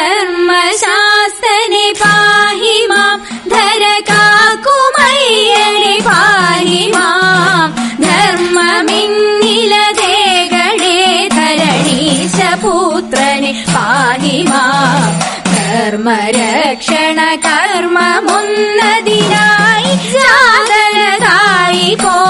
ധർമ്മശാസ്തനെ പാഹി മാം. ധരകാക്കുമയ്യനെ പാഹി മാം. ധർമ്മമിന്നിലതേകണേ ധരണീശപുത്രനെ പാഹി മാം. ധർമ്മരക്ഷണ കർമ്മമുന്നതിനായി സാധനതായി പോൽ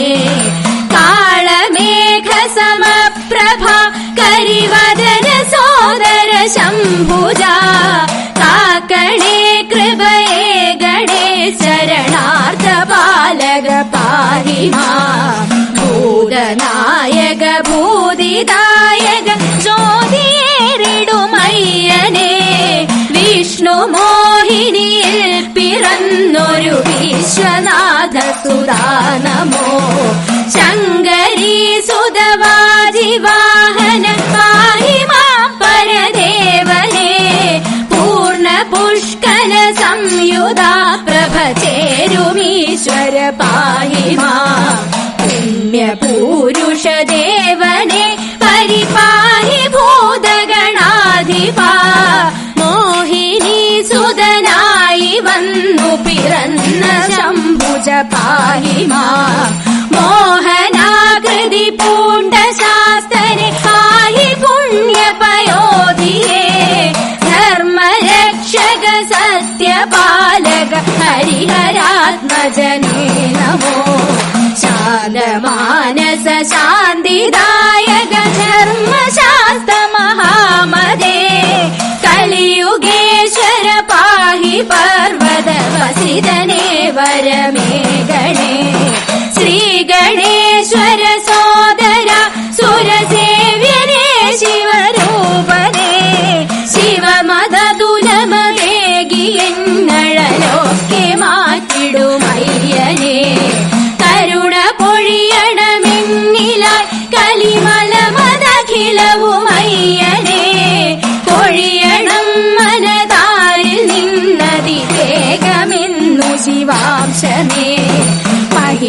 ശംഭുജ കാക്കണേ കൃപയേ ഗണേ ശരണാർത്ഥ പാലക പാഹി മാം ഭൂതനായക ഭൂതിദായക ജ്യോതിയേറിടുമയ്യനെ വിഷ്ണു മോഹിനിയിൽ പിറന്നൊരു വിശ്വനാഥ സുദാനമോ സംയുത പ്രഭ ചേരുമീശ്വര പാഹി മാം പുണ്യപൂരുഷ ദേവനെ പരിപാഹി ഭൂതഗണാധിപാ. മോഹിനി സുതനായി വന്നു പിറന്ന ശംഭുജ പാഹി ഹരിഹരാത്മജനേ നമോ ശാന്തമാനസ ശാന്തിദായക ധർമ്മശാസ്ത്ര മഹാമദേ കലിയുഗേശ്വര പാഹി പർവത വസിതനേ വരമേ.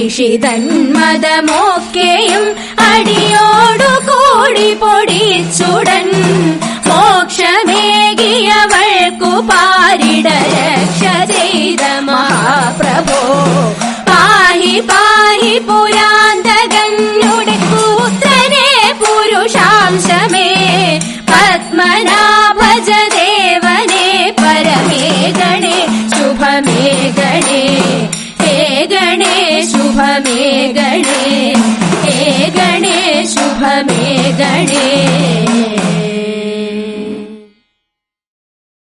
മഹിഷിതൻ മതമൊക്കെയും അടിയോടു കൂടി പൊടിച്ചുടൻ. മോക്ഷമേകിയവൾക്കു പാരിട രക്ഷ ചെയ്ത മഹാപ്രഭോ. மேகணி